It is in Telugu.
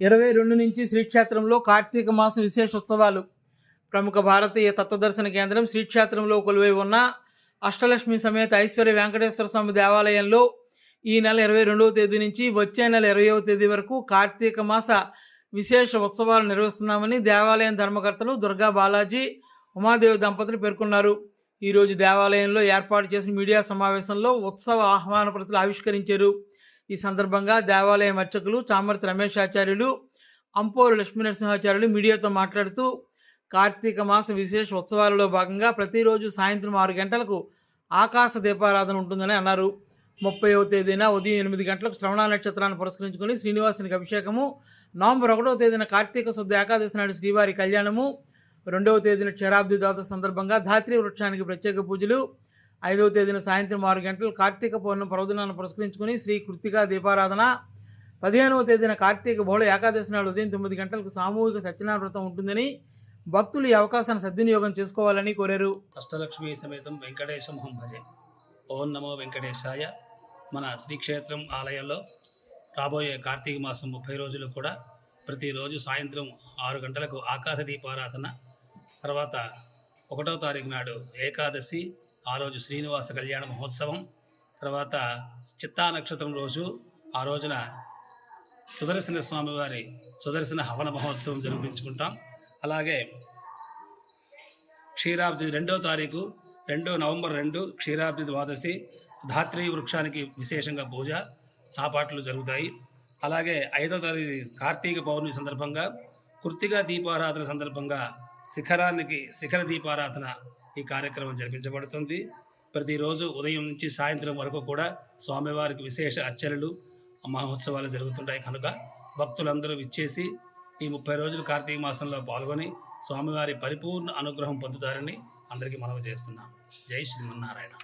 ఇరవై రెండు నుంచి శ్రీక్షేత్రంలో కార్తీక మాసం విశేష ఉత్సవాలు ప్రముఖ భారతీయ తత్వదర్శన కేంద్రం శ్రీక్షేత్రంలో కొలువై ఉన్న అష్టలక్ష్మి సమేత ఐశ్వర్య వెంకటేశ్వర స్వామి దేవాలయంలో ఈ నెల ఇరవై రెండవ తేదీ నుంచి వచ్చే నెల ఇరవైవ తేదీ వరకు కార్తీక మాస విశేష ఉత్సవాలు నిర్వహిస్తున్నామని దేవాలయం ధర్మకర్తలు దుర్గా బాలాజీ ఉమాదేవి దంపతులు పేర్కొన్నారు. ఈరోజు దేవాలయంలో ఏర్పాటు చేసిన మీడియా సమావేశంలో ఉత్సవ ఆహ్వాన ప్రతులు ఆవిష్కరించారు. ఈ సందర్భంగా దేవాలయం అర్చకులు చామర్తి రమేష్ ఆచార్యులు అంపోరు లక్ష్మీనరసింహాచార్యులు మీడియాతో మాట్లాడుతూ కార్తీక మాస విశేష ఉత్సవాలలో భాగంగా ప్రతిరోజు సాయంత్రం ఆరు గంటలకు ఆకాశ దీపారాధన ఉంటుందని అన్నారు. ముప్పైవ తేదీన ఉదయం ఎనిమిది గంటలకు శ్రవణ నక్షత్రాన్ని పురస్కరించుకొని శ్రీనివాసునికి అభిషేకము. నవంబర్ ఒకటవ తేదీన కార్తీక శుద్ధ ఏకాదశి నాడు శ్రీవారి కళ్యాణము. రెండవ తేదీన క్షరాబ్ది దాత సందర్భంగా ధాత్రి వృక్షానికి ప్రత్యేక పూజలు. ఐదవ తేదీన సాయంత్రం ఆరు గంటలు కార్తీక పౌర్ణమి పర్వదినాన్ని పురస్కరించుకుని శ్రీ కృత్తికా దీపారాధన. పదిహేనవ తేదీన కార్తీక బహుళ ఏకాదశి నాడు ఉదయం తొమ్మిది గంటలకు సామూహిక సత్యనారాయణ వ్రతం ఉంటుందని భక్తులు ఈ అవకాశాన్ని సద్వినియోగం చేసుకోవాలని కోరారు. కష్టలక్ష్మి సమేతం వెంకటేశమహం భజే. ఓం నమో వెంకటేశాయ. మన శ్రీక్షేత్రం ఆలయంలో రాబోయే కార్తీక మాసం ముప్పై రోజులు కూడా ప్రతిరోజు సాయంత్రం ఆరు గంటలకు ఆకాశ దీపారాధన. తర్వాత ఒకటో తారీఖు నాడు ఏకాదశి ఆ రోజు శ్రీనివాస కళ్యాణ మహోత్సవం తర్వాత చిత్తా నక్షత్రం రోజు ఆ రోజున సుదర్శన స్వామి వారి సుదర్శన హవన మహోత్సవం జరిపించుకుంటాం అలాగే క్షీరాబ్ది రెండో తారీఖు రెండో నవంబర్ రెండు క్షీరాబ్ది ద్వాదశి ధాత్రి వృక్షానికి విశేషంగా పూజ సాపాట్లు జరుగుతాయి. అలాగే ఐదో తారీఖు కార్తీక పౌర్ణమి సందర్భంగా కృత్తిగా దీపారాధన సందర్భంగా శిఖరానికి శిఖర దీపారాధన ఈ కార్యక్రమం జరిపించబడుతుంది. ప్రతిరోజు ఉదయం నుంచి సాయంత్రం వరకు కూడా స్వామివారికి విశేష అర్చనలు మహోత్సవాలు జరుగుతుంటాయి కనుక భక్తులందరూ విచ్చేసి ఈ ముప్పై రోజులు కార్తీక మాసంలో పాల్గొని స్వామివారి పరిపూర్ణ అనుగ్రహం పొందుతారని అందరికీ మనవి చేస్తున్నాం. జై శ్రీమన్నారాయణ.